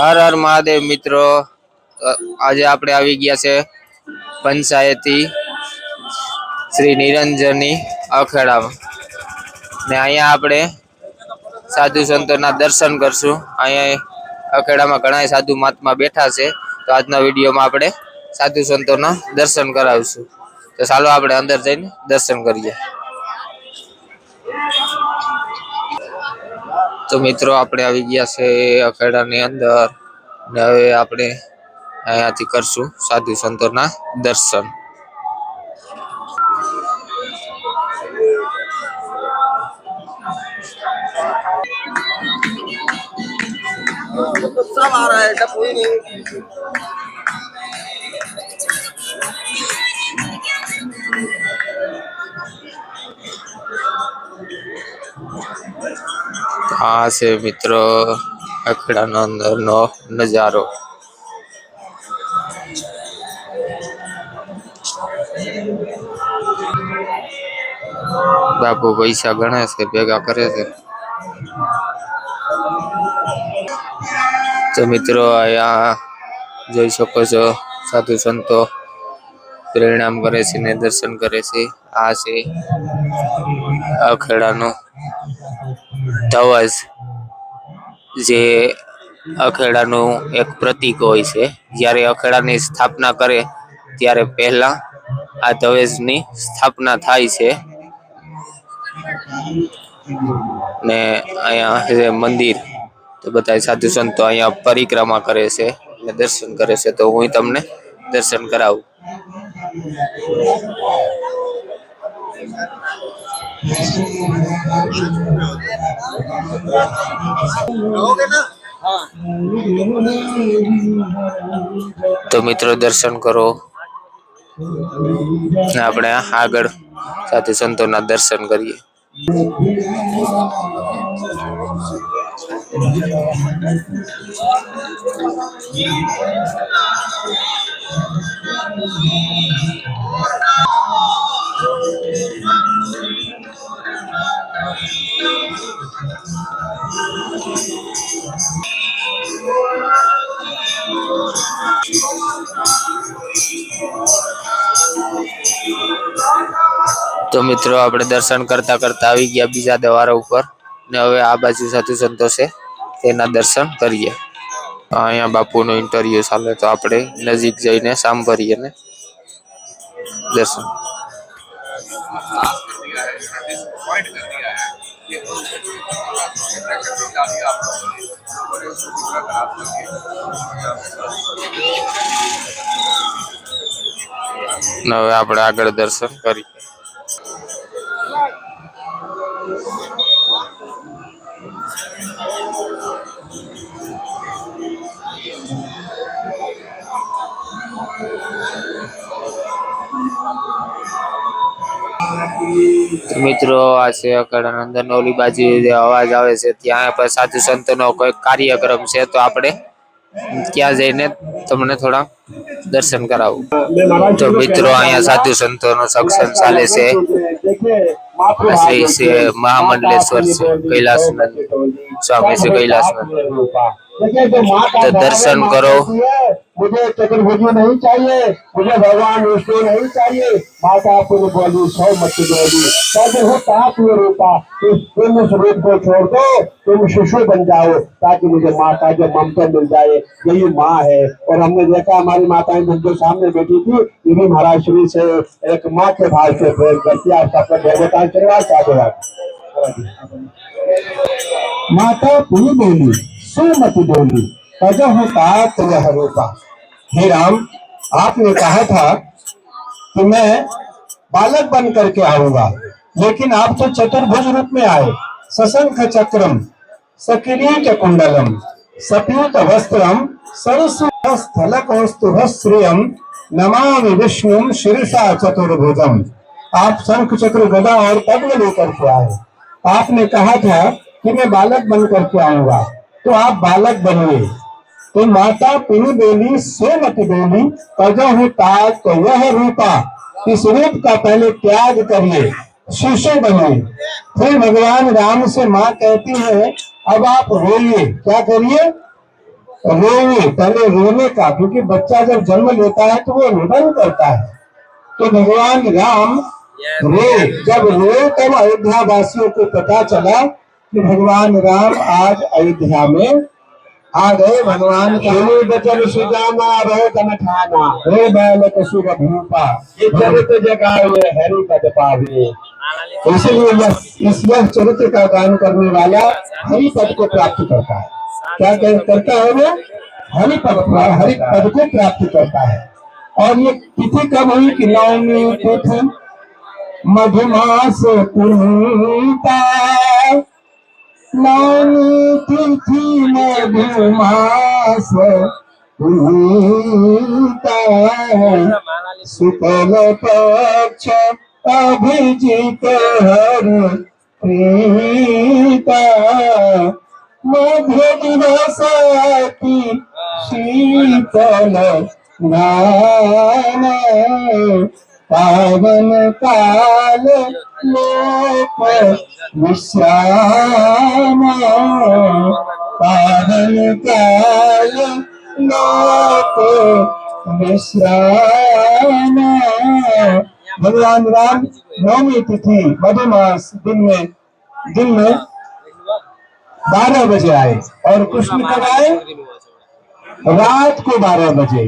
હર હર મહાદેવ મિત્રો. આજે આપણે આવી ગયા છે પંચાયતી શ્રી નિરંજની અખેડામાં. ને અહીંયા આપણે સાધુ સંતોના દર્શન કરશું. અહીંયા અખેડામાં ઘણા સાધુ મહાત્મા બેઠા છે. તો આજના વિડીયોમાં આપણે સાધુ સંતોના દર્શન કરાવીશું. તો ચાલો આપણે અંદર જઈને દર્શન કરીએ. તો મિત્રો આપણે આવી ગયા છે અખેડાની અંદર ને હવે આપણે અહીંયાથી કરશું સાધુ સંતોના દર્શન सब आ रहा है ऐसा कोई नहीं આ છે મિત્રો અખેડાનો અંદરનો નજારો. બાપુ પૈસા ગણે છે, ભેગા કરે છે. તો મિત્રો, અહીંયા જોઈ શકો છો, સાધુ સંતો પરિણામ કરે છે ને દર્શન કરે છે. આ છે અખેડાનો ધવજ જે અખેડાનું એક પ્રતિક હોય છે. જ્યારે અખેડાની સ્થાપના કરે ત્યારે પહેલા આ ધ્વજની સ્થાપના થાય છે. ને અહીંયા મંદિર, તો બધા સાધુ સંતો અહીંયા પરિક્રમા કરે છે ને દર્શન કરે છે. તો હું તમને દર્શન કરાવું. તો મિત્રો દર્શન કરો ને આપણે આગળ સાધુ સંતોના દર્શન કરીએ તો મિત્રો આપણે દર્શન કરતા કરતા આવી ગયા બીજા દ્વાર ઉપર ને હવે આ બાજુ સાધુ સંતો છે તેના દર્શન કરીએ અહીંયા બાપુનો ઇન્ટરવ્યુ ચાલે તો આપણે નજીક જઈને સાંભળીએ ને દર્શન आगे आप लोगों ने बड़े सुविधा आप लोग હવે આપણે આગળ દર્શન કરીએ મિત્રો, આ છે અખાડા અંદર ઓલી બાજુ અવાજ આવે છે, ત્યાં સાધુ સંતનો કોઈ કાર્યક્રમ છે, તો આપણે ત્યાં જઈને તમને થોડા દર્શન કરાવું. તો મિત્રો, અહીંયા સાધુ સંતોનો સત્સંગ ચાલે છે. મહામંડલેશ્વર છે, કૈલાસનંદ, સ્વામી છે કૈલાસનંદ. તો દર્શન કરો. मुझे चतुर्भुज नहीं चाहिए, मुझे भगवान विष्णु नहीं चाहिए। माता पुण्य बोली, सौ मत बोली तब हो ताप ये रूपा इस पुण्य स्वरूप को छोड़ दो, तुम शिशु बन जाओ, ताकि मुझे माता जो ममता मिल जाए। यही माँ है। और हमने देखा, हमारी माताएँ जो सामने बैठी थी, ये भी महाराज श्री से एक माँ के भाव से प्रेम करती है। आपका देवता आशीर्वाद साधुवाद माता पुण्य बोली सुमति बोली तजह रूपा हे राम, आपने कहा था कि मैं बालक बन करके आऊँगा, लेकिन आप तो चतुर्भुज रूप में आए, सशंख चक्रम सकिरीट कुंडलम सपीत वस्त्रम सरस्वलक श्रियम, नमामि विष्णु शीर्षा चतुर्भुजम। आप शंख चक्र गदा और पद्म लेकर के आए। आपने कहा था कि मैं बालक बन करके आऊँगा तो आप बालक बनिए। तो माता पिनी बोली सोमति बोली तजहु ताज तो वह रूपा। इस रूप का पहले त्याग करिए शिशु बनिए। फिर भगवान राम से माँ कहती है, अब आप रोइए। क्या करिए? रोए पहले रोने का, क्योंकि बच्चा जब जन्म लेता है तो वो रोदन करता है। तो भगवान राम रोए। जब रोए तब अयोध्या वासियों को पता चला कि भगवान राम आज अयोध्या में आ गए भगवान सुनी बचन सुजाना रहे रे भूपा ये चरित्र जगावे हरि पद पावे। इसलिए यह इस यह चरित्र का गान करने वाला हरि पद को प्राप्त करता है। क्या कर- करता है वो? हरि पद हरि पद को प्राप्त करता है। और ये तिथि कब हुई? कि नवमी तिथि मधुमास पुनीता নয়নি তিথি মধুমাস সুতল পক্ষ অভিজিত হর প্রীতা। মধু দিবসী শীতল ধান पावन काल लोक विश्राम पावन काल लोक विश्राम भगवान राम नवमी तिथि मधुमास दिन में दिन में बारह बजे आए और कृष्ण कब आए, रात को बारह बजे।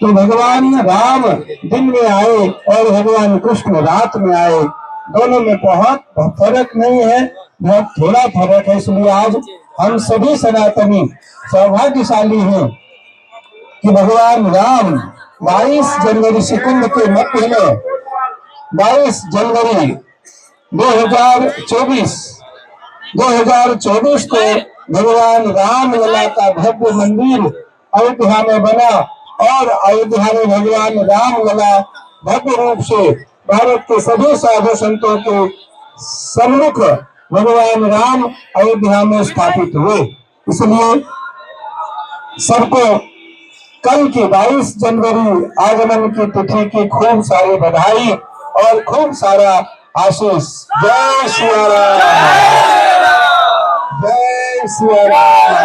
तो भगवान राम दिन में आए और भगवान कृष्ण रात में आए। दोनों में बहुत फ़र्क नहीं है, बहुत थोड़ा फ़र्क है। इसलिए आज हम सभी सनातनी सौभाग्यशाली हैं कि भगवान राम 22 जनवरी से कुंभ के मध्य में 22 जनवरी 2024 2024 को भगवान राम लला का भव्य मंदिर अयोध्या में बना। और अयोध्या में भगवान राम लला भव्य रूप से भारत के सभी साधु संतों के सम्मुख भगवान राम अयोध्या में स्थापित हुए। इसलिए सबको कल की 22 जनवरी आगमन की तिथि की खूब सारी बधाई और खूब सारा आशीष। जय श्री राम। जय श्री राम।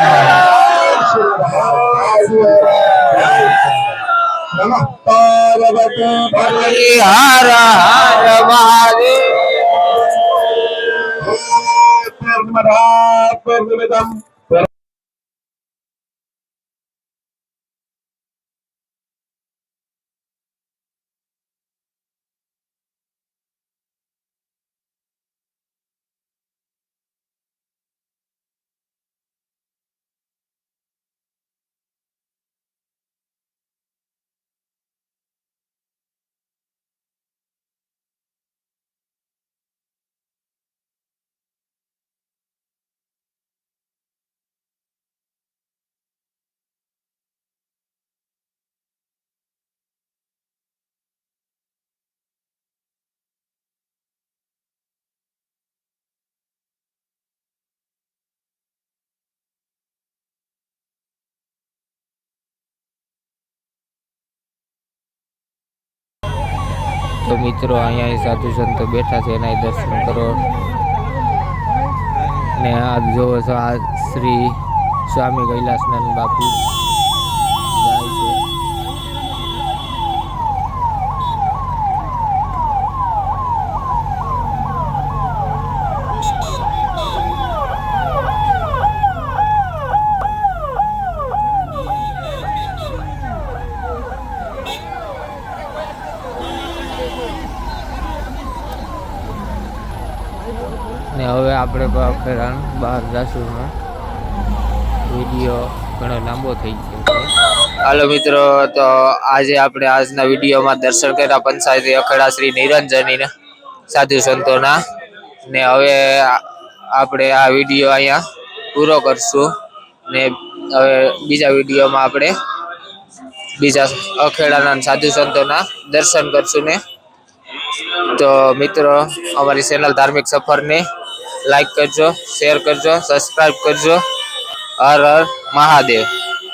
पार्वती पति हर हर महादेव पूर्णमदा पूर्णमिदम् તો મિત્રો અહીંયા સાધુ સંતો બેઠા છે એના દર્શન કરો. ને આ જોવો છો આ શ્રી સ્વામી કૈલાસનંદ બાપુ જાય છે ને હવે આપણે ફેરાણ બહાર જશું વીડિયો ઘણો લાંબો થઈ ગયો હાલો મિત્રો, તો આજે આપણે આજના વિડીયોમાં દર્શન કર્યા પંચાયતી અખેડા શ્રી નિરંજનીને સાધુ સંતોના. ને હવે આપણે આ વીડિયો અહીંયા પૂરો કરશું. ને હવે બીજા વિડીયોમાં આપણે બીજા અખેડાના સાધુ સંતોના દર્શન કરશું ને. તો મિત્રો અમારી ચેનલ ધાર્મિક સફરને લાઈક કરજો શેર કરજો સબસ્ક્રાઈબ કરજો હર હર મહાદેવ